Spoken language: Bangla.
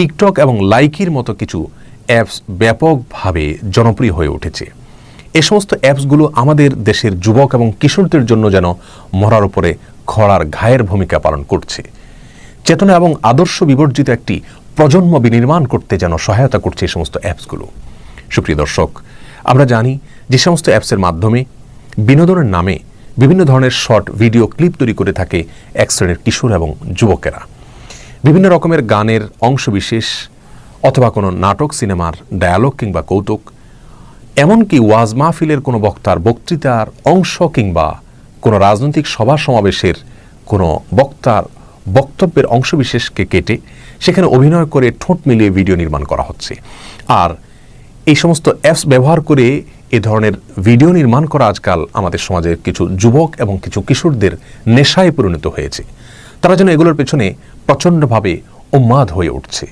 টিকটক এবং লাইকির মতো কিছু অ্যাপস ব্যাপকভাবে জনপ্রিয় হয়ে উঠেছে। এ সমস্ত অ্যাপসগুলো আমাদের দেশের যুবক এবং কিশোরদের জন্য যেন মরার উপরে খরার ঘায়ের ভূমিকা পালন করছে। চেতনা এবং আদর্শ বিবর্জিত একটি প্রজন্ম বিনির্মাণ করতে যেন সহায়তা করছে এই সমস্ত অ্যাপসগুলো। সুপ্রিয় দর্শক, আমরা জানি যে সমস্ত অ্যাপসের মাধ্যমে বিনোদনের নামে বিভিন্ন ধরনের শর্ট ভিডিও ক্লিপ তৈরি করে থাকে এক শ্রেণির কিশোর এবং যুবকেরা। বিভিন্ন রকমের গানের অংশবিশেষ অথবা কোনো নাটক, সিনেমার ডায়ালগ কিংবা কৌতুক, এমনকি ওয়াজ মাহফিলের কোনো বক্তার বক্তৃতার অংশ কিংবা কোনো রাজনৈতিক সভা সমাবেশের কোনো বক্তার বক্তব্যের অংশবিশেষকে কেটে সেখানে অভিনয় করে ঠোঁট মিলিয়ে ভিডিও নির্মাণ করা হচ্ছে। আর এই সমস্ত অ্যাপস ব্যবহার করে এ ধরনের ভিডিও নির্মাণ করা আজকাল আমাদের সমাজের কিছু যুবক এবং কিছু কিশোরদের নেশায় পরিণত হয়েছে। তারা যেন এগুলোর পেছনে প্রচণ্ডভাবে উন্মাদ হয়ে উঠছে।